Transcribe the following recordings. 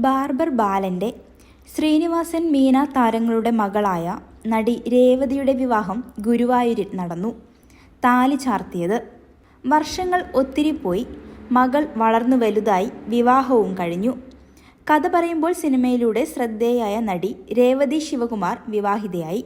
Barber ബാലന്റെ ശ്രീനിവാസൻ മീന താരങ്ങളുടെ മകളായ നടി രേവതിയുടെ വിവാഹം ഗുരുവായൂരിൽ നടന്നു. താലി ചാർത്തിയത്. വർഷങ്ങൾ ഒത്തിരി പോയി. മകൾ വളർന്നു വലുതായി വിവാഹവും കഴിഞ്ഞു. കഥ പറയുമ്പോൾ സിനിമയിലൂടെ ശ്രദ്ധേയായ നടി രേവതി ശിവകുമാർ വിവാഹിതയായി.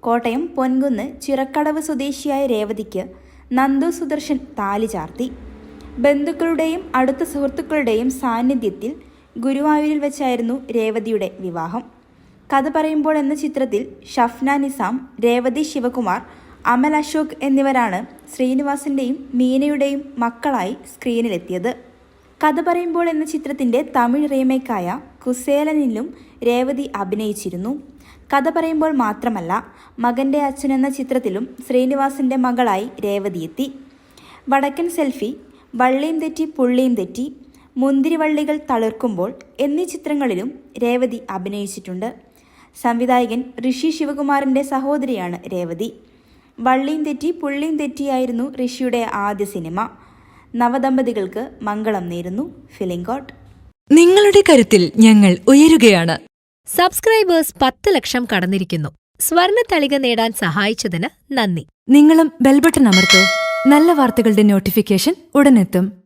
കോട്ടയം പൊൻകുന്ന് ചിറക്കടവ് സ്വദേശിയായ രേവതിക്ക് നന്ദു സുദർശൻ താലി ചാർത്തി. ബന്ധുക്കളുടെയും അടുത്ത സുഹൃത്തുക്കളുടെയും സാന്നിധ്യത്തിൽ ഗുരുവായൂരിൽ വെച്ചായിരുന്നു രേവതിയുടെ വിവാഹം. കഥ പറയുമ്പോൾ എന്ന ചിത്രത്തിൽ ഷഫ്ന നിസാം രേവതി ശിവകുമാർ അമൽ അശോക് എന്നിവരാണ് ശ്രീനിവാസിന്റെയും മീനയുടെയും മക്കളായി സ്ക്രീനിലെത്തിയത്. കഥ പറയുമ്പോൾ എന്ന ചിത്രത്തിന്റെ തമിഴ് റീമേക്കായ കുസേലനിലും രേവതി അഭിനയിച്ചിരുന്നു. കഥ പറയുമ്പോൾ മാത്രമല്ല മകന്റെ അച്ഛൻ എന്ന ചിത്രത്തിലും ശ്രീനിവാസിന്റെ മകളായി രേവതി എത്തി. വടക്കൻ സെൽഫി വള്ളിയും തെറ്റി പുള്ളിയും തെറ്റി മുന്തിരിവള്ളികൾ തളിർക്കുമ്പോൾ എന്നീ ചിത്രങ്ങളിലും രേവതി അഭിനയിച്ചിട്ടുണ്ട്. സംവിധായകൻ ഋഷി ശിവകുമാറിന്റെ സഹോദരിയാണ് രേവതി. വള്ളിയും തെറ്റി പുള്ളിയും തെറ്റിയായിരുന്നു ഋഷിയുടെ ആദ്യ സിനിമ. നവദമ്പതികൾക്ക് മംഗളം നേരുന്നു. ഫിലിംകോട്ട് നിങ്ങളുടെ കരുത്തിൽ ഞങ്ങൾ ഉയരുകയാണ്. സബ്സ്ക്രൈബേഴ്സ് പത്ത് ലക്ഷം കടന്നിരിക്കുന്നു. സ്വർണ തളിക നേടാൻ സഹായിച്ചതിന് നന്ദി. നിങ്ങളും ബെൽബട്ടൺ അമർത്തോ. നല്ല വാർത്തകളുടെ നോട്ടിഫിക്കേഷൻ ഉടനെത്തും.